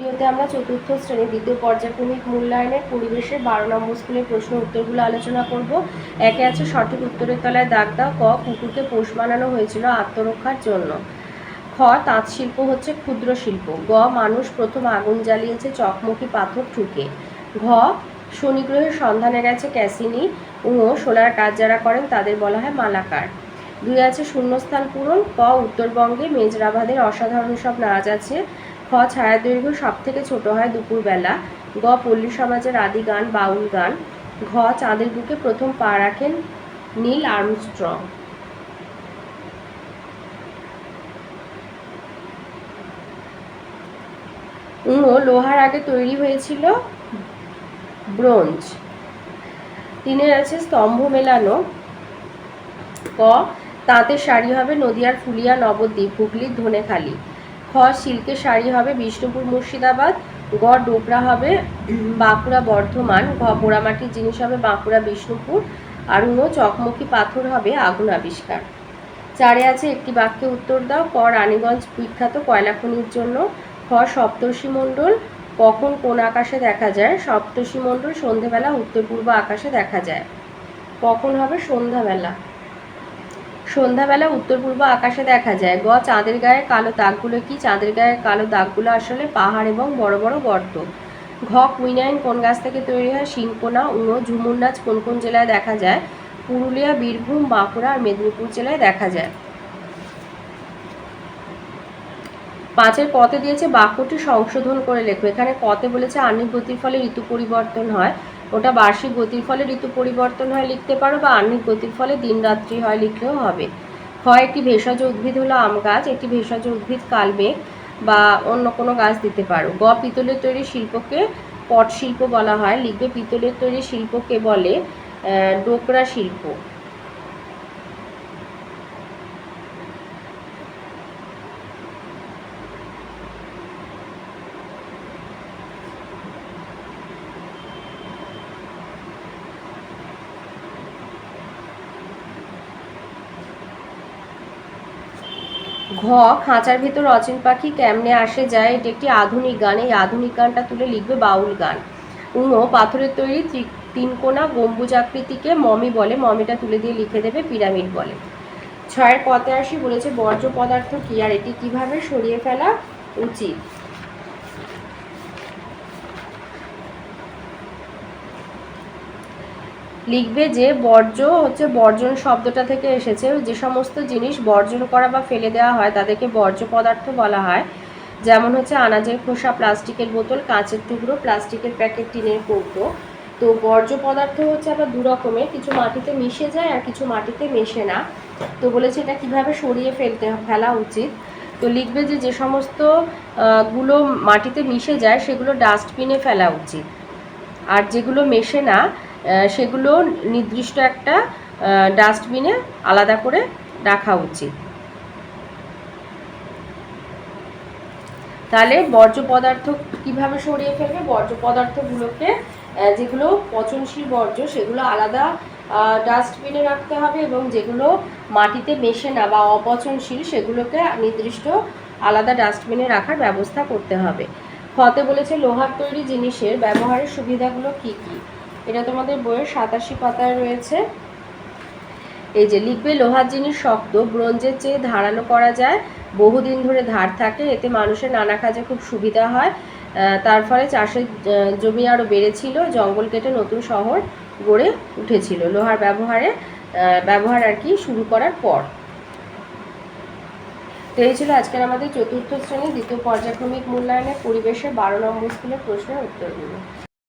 ভিডিওতে আমরা চতুর্থ শ্রেণি দ্বিতীয় পর্যায়ক্রমিক মূল্যায়নের পরিবেশে বারো নম্বর স্কুলের প্রশ্ন উত্তরগুলো আলোচনা করব। একে আছে সঠিক উত্তরের তলায় দাগ দাও, ক, কুকুরকে পোষ বানানো হয়েছিল আত্মরক্ষার জন্য। খ, তাঁত শিল্প হচ্ছে ক্ষুদ্র শিল্প। গ, মানুষ প্রথম আগুন জ্বালিয়েছে, চকমকি পাথর ঠুকে। ঘ শনি গ্রহের সন্ধানে গেছে ক্যাসিনি ও সোলার কাজ যারা করেন তাদের বলা হয় মালাকার। দুই আছে শূন্যস্থান পূরণ, ক, উত্তরবঙ্গে মেজরাবাদের অসাধারণ সব নাচ আছে। খ ছায়া দৈর্ঘ্য সব থেকে ছোট হয় দুপুরবেলা। গ পল্লী সমাজের আদি গান, বাউল গান। ঘ চাঁদের বুকে প্রথম পা রাখেন নীল আর্মস্ট্রং। উঁও লোহার আগে তৈরি হয়েছিল ব্রোঞ্জ। তিনের আছে স্তম্ভ মেলানো। ক, তাঁতের শাড়ি হবে নদিয়ার ফুলিয়া নবদ্বীপ, হুগলির ধনেখালি। খ সিল্কের শাড়ি হবে, বিষ্ণুপুর মুর্শিদাবাদ গ ডোকরা হবে, বাঁকুড়া, বর্ধমান, ঘ, পোড়ামাটির জিনিস হবে বাঁকুড়া, বিষ্ণুপুর আর উনো চকমকি পাথর হবে আগুন আবিষ্কার। চারে আছে একটি বাক্যে উত্তর দাও, ক, রানীগঞ্জ বিখ্যাত কয়লা খনির জন্য, খ, সপ্তর্ষি মণ্ডল, কখন কোন আকাশে দেখা যায়, সপ্তর্ষি মণ্ডল সন্ধেবেলা উত্তর পূর্ব আকাশে দেখা যায়। কখন হবে সন্ধ্যাবেলা? সন্ধ্যাবেলা উত্তর পূর্ব আকাশে দেখা যায়। গ, চাঁদের গায়ে কালো দাগগুলো কি? চাঁদের গায়ে কালো দাগগুলো আসলে পাহাড় এবং বড় বড় গর্ত। ঘ, কুইনাইন কোন গাছ থেকে তৈরি হয়? শিল্পনা, উনো, ঝুমুর নাচ কোন কোন জেলায় দেখা যায়? পুরুলিয়া, বীরভূম, বাঁকুড়া আর মেদিনীপুর জেলায় দেখা যায়। পাঁচের কতে দিয়েছে বাক্যটি সংশোধন করে লেখো। এখানে কতে বলেছে আর্নিক গতির ফলে ঋতু পরিবর্তন হয়। ওটা বার্ষিক গতির ফলে ঋতু পরিবর্তন হয় লিখতে পারো বা আর্নিক গতির ফলে দিন রাত্রি হয় লিখলেও হবে। হয় একটি ভেষজ উদ্ভিদ হলো আম গাছ। একটি ভেষজ উদ্ভিদ কালমেঘ বা অন্য কোনো গাছ দিতে পারো। গ, পিতলের তৈরি শিল্পকে পট শিল্প বলা হয়। লিখবে, পিতলের তৈরি শিল্পকে বলে ডোকরা শিল্প। ঘ, খাঁচার ভেতর অচিন পাখি কেমনে আসে যায়? এটি একটি আধুনিক গান। এই আধুনিক গানটা তুলে লিখবে বাউল গান। উঙো পাথরের তৈরি তিনকোনা গম্বুজ আকৃতিকে মমি বলে। মমিটা তুলে দিয়ে লিখে দেবে পিরামিড বলে। ছয়ের পথে আসি বলেছে বর্জ্য পদার্থ কি? আর এটি কীভাবে সরিয়ে ফেলা উচিত? লিখবে যে বর্জ্য হচ্ছে বর্জন শব্দটা থেকে এসেছে। যে সমস্ত জিনিস বর্জন করা বা ফেলে দেওয়া হয়, তাদেরকে বর্জ্য পদার্থ বলা হয়। যেমন হচ্ছে আনাজের খোসা, প্লাস্টিকের বোতল, কাঁচের টুকরো, প্লাস্টিকের প্যাকেট, টিনের কৌটো। তো বর্জ্য পদার্থ হচ্ছে আবার দু রকমের, কিছু মাটিতে মিশে যায় আর কিছু মাটিতে মেশে না। তো বলেছে এটা কীভাবে সরিয়ে ফেলতে ফেলা উচিত? তো লিখবে যে যে সমস্তগুলো মাটিতে মিশে যায়, সেগুলো ডাস্টবিনে ফেলা উচিত। আর যেগুলো মেশে না সেগুলো নির্দিষ্ট একটা ডাস্টবিনে আলাদা করে রাখা উচিত। তাহলে বর্জ্য পদার্থ কীভাবে সরিয়ে ফেলবে? বর্জ্য পদার্থগুলোকে যেগুলো পচনশীল বর্জ্য, সেগুলো আলাদা ডাস্টবিনে রাখতে হবে এবং যেগুলো মাটিতে মেশে না বা অপচনশীল, সেগুলোকে নির্দিষ্ট আলাদা ডাস্টবিনে রাখার ব্যবস্থা করতে হবে। ফতে বলেছে, লোহার তৈরি জিনিসের ব্যবহারের সুবিধাগুলো কি কি? এটা তোমাদের বইয়ের সাতাশি পাতায় রয়েছে। এই যে, লিখবে লোহার জিনিস শক্ত, ব্রোঞ্জের চেয়ে ধারালো করা যায়, বহুদিন ধরে ধার থাকে, এতে মানুষের নানা কাজে খুব সুবিধা হয়। তার ফলে চাষের জমি আরও বেড়েছিল, জঙ্গল কেটে নতুন শহর গড়ে উঠেছিল। লোহার ব্যবহারে ব্যবহার আর কি শুরু করার পর। তো এই ছিল আজকের আমাদের চতুর্থ শ্রেণি, দ্বিতীয় পর্যায়ক্রমিক মূল্যায়নের পরিবেশের বারো নম্বর স্কুলের প্রশ্নের উত্তরগুলো